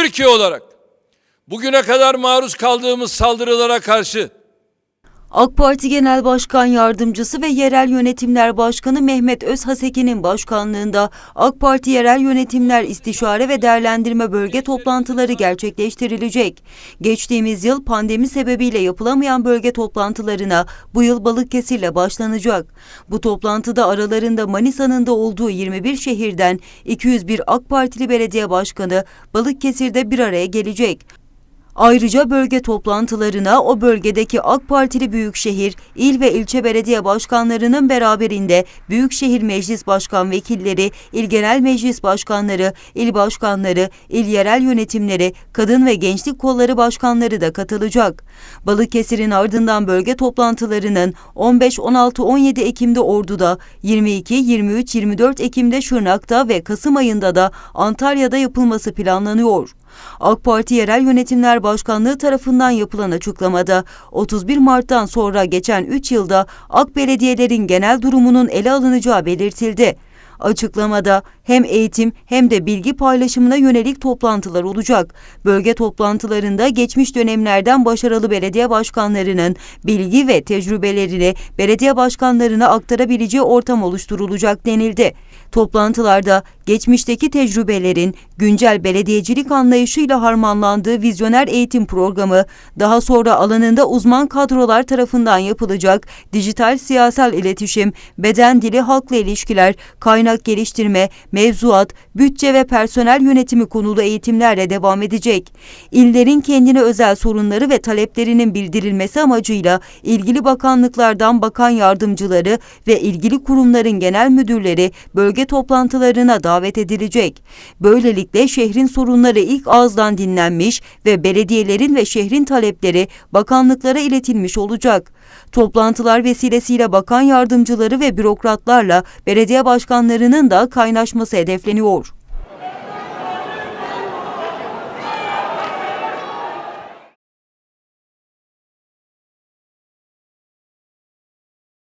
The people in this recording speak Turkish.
Türkiye olarak bugüne kadar maruz kaldığımız saldırılara karşı AK Parti Genel Başkan Yardımcısı ve Yerel Yönetimler Başkanı Mehmet Özhaseki'nin başkanlığında AK Parti Yerel Yönetimler İstişare ve Değerlendirme Bölge toplantıları gerçekleştirilecek. Geçtiğimiz yıl pandemi sebebiyle yapılamayan bölge toplantılarına bu yıl Balıkesir'le başlanacak. Bu toplantıda aralarında Manisa'nın da olduğu 21 şehirden 201 AK Partili belediye başkanı Balıkesir'de bir araya gelecek. Ayrıca bölge toplantılarına o bölgedeki AK Partili büyükşehir, il ve ilçe belediye başkanlarının beraberinde Büyükşehir Meclis Başkan Vekilleri, İl Genel Meclis Başkanları, il başkanları, il yerel yönetimleri, kadın ve gençlik kolları başkanları da katılacak. Balıkesir'in ardından bölge toplantılarının 15, 16, 17 Ekim'de Ordu'da, 22, 23, 24 Ekim'de Şırnak'ta ve Kasım ayında da Antalya'da yapılması planlanıyor. AK Parti Yerel Yönetimler Başkanlığı tarafından yapılan açıklamada 31 Mart'tan sonra geçen 3 yılda AK belediyelerin genel durumunun ele alınacağı belirtildi. Açıklamada hem eğitim hem de bilgi paylaşımına yönelik toplantılar olacak. Bölge toplantılarında geçmiş dönemlerden başarılı belediye başkanlarının bilgi ve tecrübelerini belediye başkanlarına aktarabileceği ortam oluşturulacak denildi. Toplantılarda geçmişteki tecrübelerin güncel belediyecilik anlayışıyla harmanlandığı vizyoner eğitim programı, daha sonra alanında uzman kadrolar tarafından yapılacak dijital siyasal iletişim, beden dili halkla ilişkiler, kaynak geliştirme, mevzuat, bütçe ve personel yönetimi konulu eğitimlerle devam edecek. İllerin kendine özel sorunları ve taleplerinin bildirilmesi amacıyla ilgili bakanlıklardan bakan yardımcıları ve ilgili kurumların genel müdürleri bölge toplantılarına davet edilecek. Böylelikle şehrin sorunları ilk ağızdan dinlenmiş ve belediyelerin ve şehrin talepleri bakanlıklara iletilmiş olacak. Toplantılar vesilesiyle bakan yardımcıları ve bürokratlarla belediye başkanlarının da kaynaşması hedefleniyor.